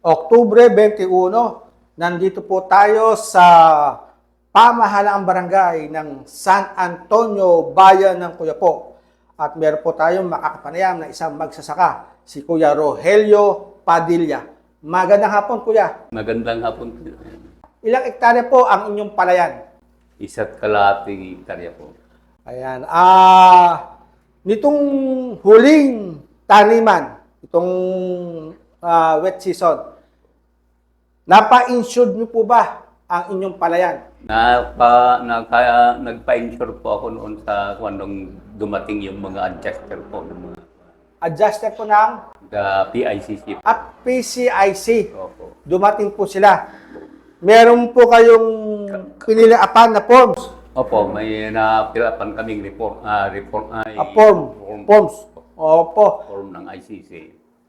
Oktubre 21, nandito po tayo sa pamahalaang barangay ng San Antonio, Bayan ng Cuyapo. At meron po tayong makakapanayam na isang magsasaka, si Kuya Rogelio Padilla. Magandang hapon, Kuya. Magandang hapon. Ilang ektarya po ang inyong palayan? Isa't kalating hektarya po. Ayan. Ah, nitong huling taniman, itong ah, wet season, napa-insured niyo po ba ang inyong palayan? Napa, naka, nagpa-insure po ako noon sa kung dumating yung mga adjuster po, yung mga Adjuster po ng the PICC. at PCIC. Opo. Dumating po sila. Meron po kayong piniliapan na forms. Opo, may napilapan kaming report, ah, report, A form. form, Forms. Opo. form ng ICC.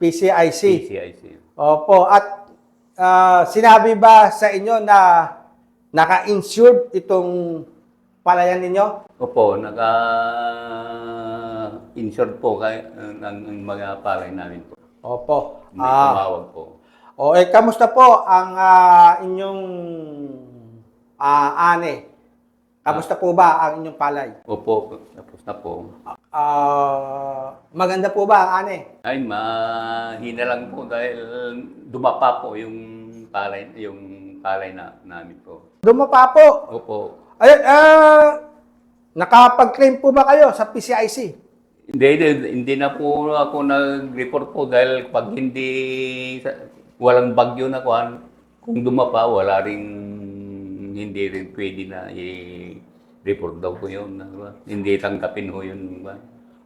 PCIC. PCIC. Opo. At ah, sinabi ba sa inyo na naka-insured itong palayan ninyo? Opo, naka-insured po kay, ng, ng mga palay namin po. Opo. May Ah, tumawag po. o eh, kamusta po ang ah, inyong ah, ane? Kamusta po ba ang inyong palay? Opo, tapos na po. Ah, maganda po ba ang ane? Ay, mahina lang po dahil dumapa po yung palay, yung palay na namin po. Dumapa po. Opo. Ay, ah, nakapag-claim po ba kayo sa PCIC? Hindi, hindi, hindi na po ako nag-report po dahil pag hindi, walang bagyo na kuhan, kung dumapa, wala rin, hindi rin pwede na i-report daw po yun. Hindi tanggapin ho yun.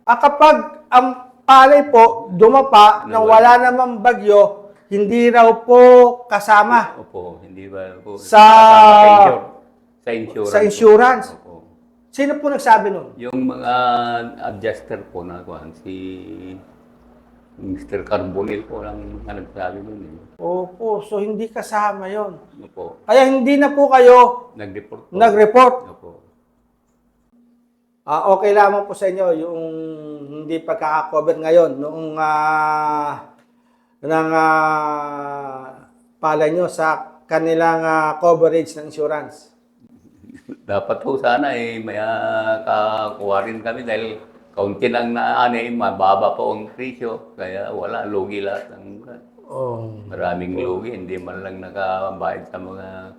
Ah, kapag ang palay po dumapa nang wala namang bagyo, hindi raw po kasama Opo, hindi ba po. Sa- kasama Sa insurance. sa insurance. Opo. Sino po nagsabi nun? Yung mga adjuster po na kuhan, si Mr. Carbonell po lang ang nagsabi nun eh. Opo, so hindi kasama yon. Opo, Kaya hindi na po kayo nag-report po. nag-report. Ah, okay lamang po sa inyo yung hindi pagkakakover ngayon noong ah ng ah, palay nyo sa kanilang ah, coverage ng insurance. Dapat po sana eh, may ah, kakuha rin kami dahil kaunti lang na ano eh, mababa po ang presyo. Kaya wala, lugi lahat. Ng, Oh. maraming lugi, hindi man lang nakabayad sa mga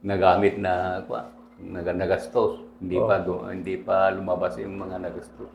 nagamit na kwa, nag nagastos. Hindi pa du- hindi pa lumabas yung mga nagastos.